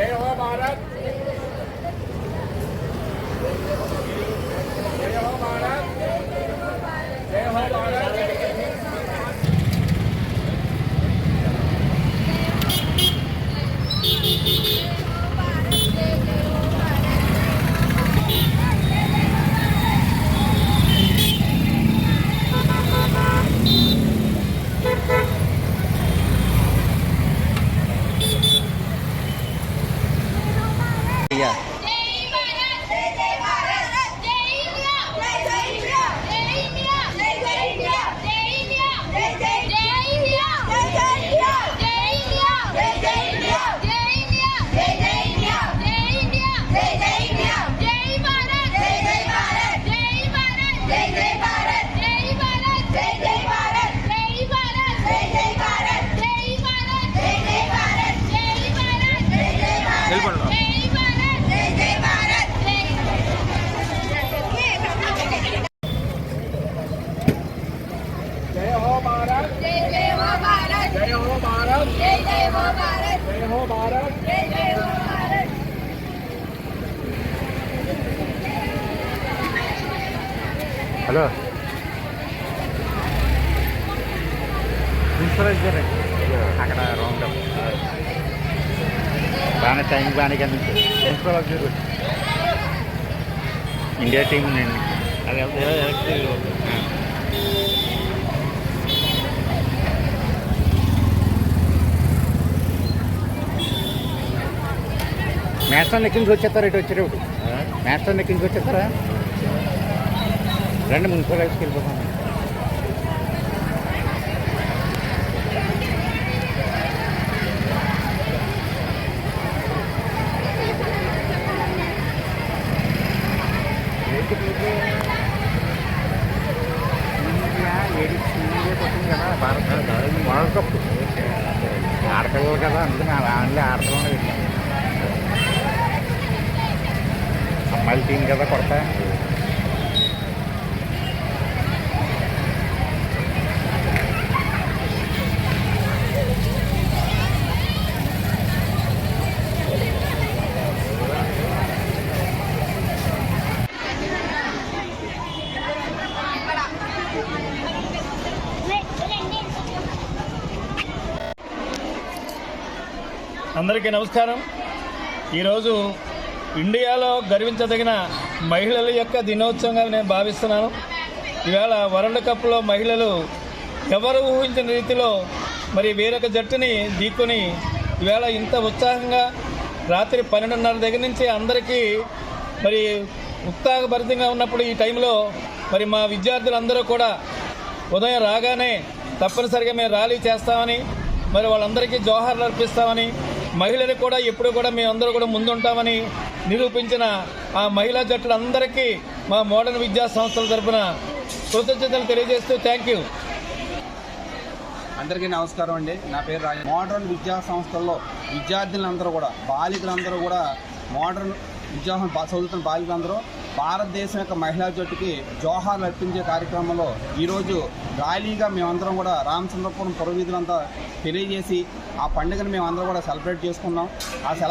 جے ہو بھارت yeah. Hello. Insurance అక్కడ round బాగానే time బాగానే కనిపించింది ఇన్సూరెన్స్ ఇండియా టీం నేను అది మ్యాస్టర్ ఎక్కించి వచ్చేస్తారా ఇటు వచ్చారు ఒకటి మ్యాస్టర్ ఎక్కించి వచ్చేస్తారా? రండి మున్సిపల్ హౌస్కి వెళ్ళిపోతాం వరల్డ్ కప్ ఆడపిల్లలు కదా అందుకని ఆడలే ఆడుతున్నాడు అమ్మాయిల టీం కదా కొడతా అందరికీ నమస్కారం. ఈరోజు ఇండియాలో గర్వించదగిన మహిళల యొక్క దినోత్సవంగా నేను భావిస్తున్నాను. ఈవేళ వరల్డ్ కప్లో మహిళలు ఎవరు ఊహించిన రీతిలో మరి వేరొక జట్టుని ఢీకొని ఈవేళ ఇంత ఉత్సాహంగా రాత్రి పన్నెండున్నర దగ్గర నుంచి అందరికీ మరి ఉత్సాహభరితంగా ఉన్నప్పుడు ఈ టైంలో మరి మా విద్యార్థులందరూ కూడా ఉదయం రాగానే తప్పనిసరిగా మేము ర్యాలీ చేస్తామని మరి వాళ్ళందరికీ జోహార్లు అర్పిస్తామని మహిళలు కూడా ఎప్పుడు కూడా మేమందరూ కూడా ముందుంటామని నిరూపించిన ఆ మహిళా జట్టులందరికీ మా మోడర్న్ విద్యా సంస్థల తరపున కృతజ్ఞతలు తెలియజేస్తూ థ్యాంక్ యూ. అందరికీ నమస్కారం అండి. నా పేరు రాజ మోడర్న్ విద్యా సంస్థల్లో విద్యార్థులందరూ కూడా బాలికలందరూ కూడా మోడర్న్ విద్యా చదువుతున్న బాలికలందరూ భారతదేశం యొక్క మహిళా జట్టుకి జోహార్లు అర్పించే కార్యక్రమంలో ఈరోజు ర్యాలీగా మేమందరం కూడా రామచంద్రపురం పురవీధులంతా తెలియజేసి ఆ పండుగను మేమందరం కూడా సెలబ్రేట్ చేసుకున్నాం ఆ సెల